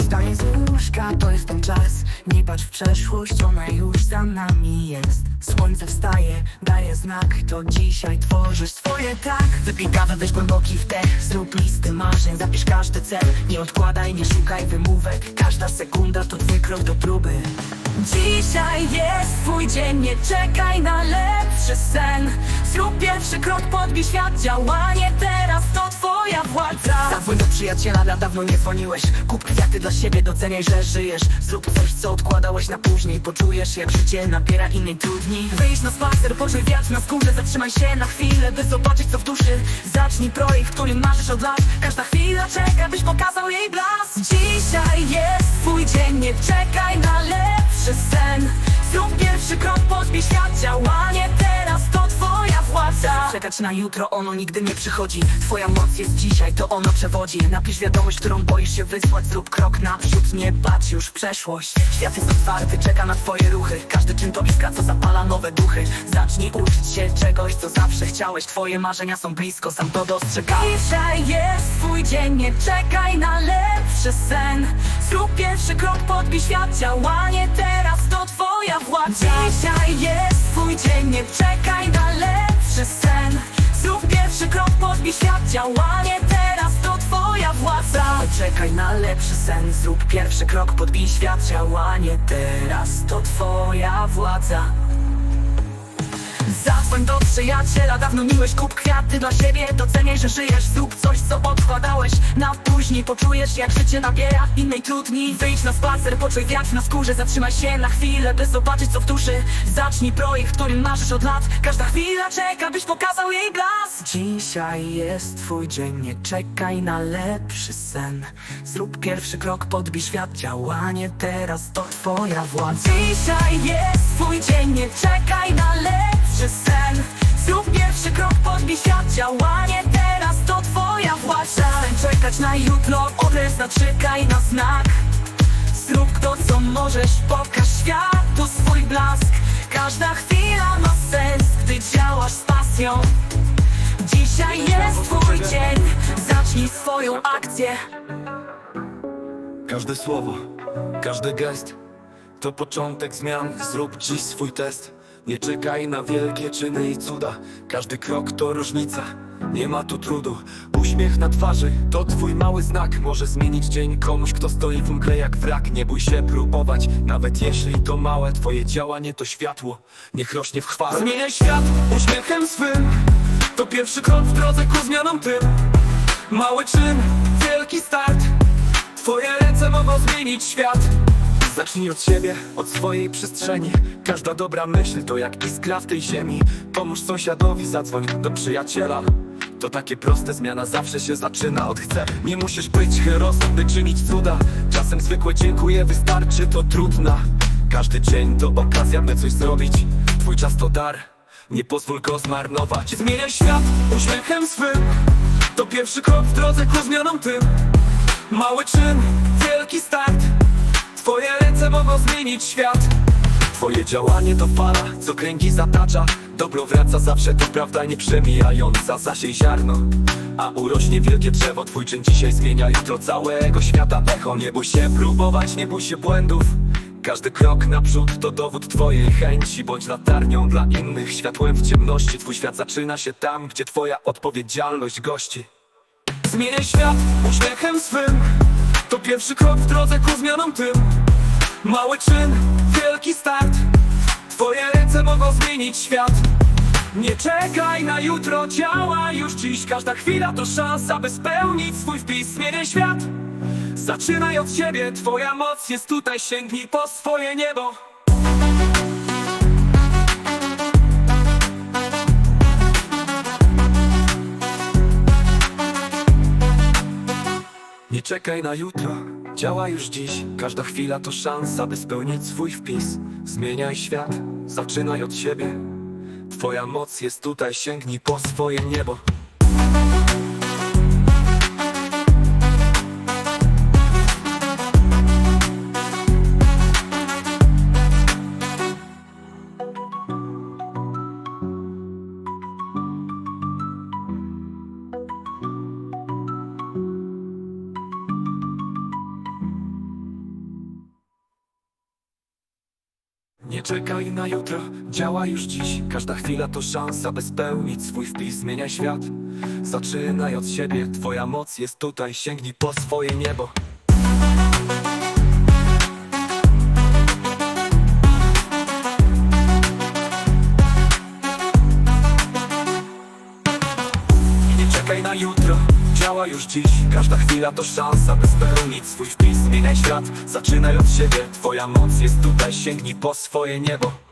Wstaję z łóżka, to jest ten czas Nie patrz w przeszłość, ona już za nami jest. Słońce wstaje, daje znak To dzisiaj tworzysz swoje tak? Wypij kawę, weź głęboki wdech Zrób listy marzeń, zapisz każdy cel. Nie odkładaj, nie szukaj wymówek Każda sekunda to twój krok do próby. Dzisiaj jest twój dzień, nie czekaj na lepszy sen. Zrób pierwszy krok, podbij świat, działanie teraz to twoja władza. Zadzwoń do przyjaciela, dawno nie dzwoniłeś. Kup kwiaty dla siebie, doceniaj, że żyjesz. Zrób coś, co odkładałeś na później. Poczujesz, jak życie nabiera innej trudni. Wyjdź na spacer, poczuj wiatr na skórze. Zatrzymaj się na chwilę, by zobaczyć co w duszy. Zacznij projekt, który marzysz od lat. Każda chwila czeka, byś pokazał jej blask. Dzisiaj jest twój dzień, nie czekaj na lepszy sen. Zrób pierwszy krok, podbij świat, działanie Czekać na jutro, ono nigdy nie przychodzi. Twoja moc jest dzisiaj, to ono przewodzi. Napisz wiadomość, którą boisz się wysłać. Zrób krok naprzód, nie patrz już w przeszłość. Świat jest otwarty, czeka na twoje ruchy. Każdy czyn to iskra, co zapala nowe duchy. Zacznij uczyć się czegoś, co zawsze chciałeś. Twoje marzenia są blisko, sam to dostrzegam Dzisiaj jest twój dzień, nie czekaj na lepszy sen. Zrób pierwszy krok, podbij świat, działanie teraz to twoja władza. Dzisiaj jest twój dzień, nie czekaj na lepszy sen. Zrób pierwszy krok, podbij świat, działanie. Teraz to twoja władza. Czekaj na lepszy sen, zrób pierwszy krok, podbij świat, działanie. Teraz to twoja władza Zadzwoń do przyjaciela, dawno miłeś kup kwiaty dla siebie. Doceniaj, że żyjesz, zrób coś, co odkładałeś. Na później poczujesz, jak życie nabiera innej trudni. Wyjdź na spacer, poczuj wiatr na skórze. Zatrzymaj się na chwilę, by zobaczyć co w duszy. Zacznij projekt, którym marzysz od lat. Każda chwila czeka, byś pokazał jej blask. Dzisiaj jest twój dzień, nie czekaj na lepszy sen. Zrób pierwszy krok, podbij świat, działanie teraz to twoja władza. Dzisiaj jest twój dzień, nie czekaj na lepszy sen. Zrób pierwszy krok, świat, działanie teraz to twoja władza. Czekać na jutro, okres naczekaj na znak. Zrób to co możesz, pokaż światu swój blask. Każda chwila ma sens, gdy działasz z pasją. Dzisiaj jest twój dzień, zacznij swoją akcję. Każde słowo, każdy gest To początek zmian, zrób dziś swój test Nie czekaj na wielkie czyny i cuda. Każdy krok to różnica, nie ma tu trudu. Uśmiech na twarzy to twój mały znak. Może zmienić dzień komuś, kto stoi w mgle jak wrak. Nie bój się próbować, nawet jeśli to małe Twoje działanie to światło, niech rośnie w chwale. Zmieniaj świat uśmiechem swym. To pierwszy krok w drodze ku zmianom tym. Mały czyn, wielki start. Twoje ręce mogą zmienić świat Zacznij od siebie, od swojej przestrzeni. Każda dobra myśl to jak iskra w tej ziemi. Pomóż sąsiadowi, zadzwoń do przyjaciela. To takie proste, zmiana zawsze się zaczyna od chcę Nie musisz być herosem, by czynić cuda. Czasem zwykłe dziękuję wystarczy, to trudna. Każdy dzień to okazja, by coś zrobić. Twój czas to dar, nie pozwól go zmarnować. Zmieniaj świat uśmiechem swym. To pierwszy krok w drodze ku zmianom tym. Mały czyn, wielki start. Twoje ręce mogą zmienić świat. Twoje działanie to fala, co kręgi zatacza. Dobro wraca zawsze, to prawda nieprzemijająca Zasiej ziarno, a urośnie wielkie drzewo Twój czyn dzisiaj zmienia jutro całego świata. Echo, nie bój się próbować, nie bój się błędów. Każdy krok naprzód to dowód twojej chęci. Bądź latarnią dla innych, światłem w ciemności. Twój świat zaczyna się tam, gdzie twoja odpowiedzialność gości. Zmieniaj świat uśmiechem swym. To pierwszy krok w drodze ku zmianom tym Mały czyn, wielki start. Twoje ręce mogą zmienić świat. Nie czekaj na jutro, działaj już dziś. Każda chwila to szansa, by spełnić swój wpis. Zmieniaj świat. Zaczynaj od siebie, twoja moc jest tutaj. Sięgnij po swoje niebo. Nie czekaj na jutro, działaj już dziś. Każda chwila to szansa, by spełnić swój wpis. Zmieniaj świat, zaczynaj od siebie. Twoja moc jest tutaj, sięgnij po swoje niebo czekaj na jutro, działa już dziś. Każda chwila to szansa, by spełnić swój wpis. Zmieniaj świat, zaczynaj od siebie. Twoja moc jest tutaj, sięgnij po swoje niebo już dziś. Każda chwila to szansa, by spełnić swój wpis. Zmieniaj świat, zaczynaj od siebie. Twoja moc jest tutaj, sięgnij po swoje niebo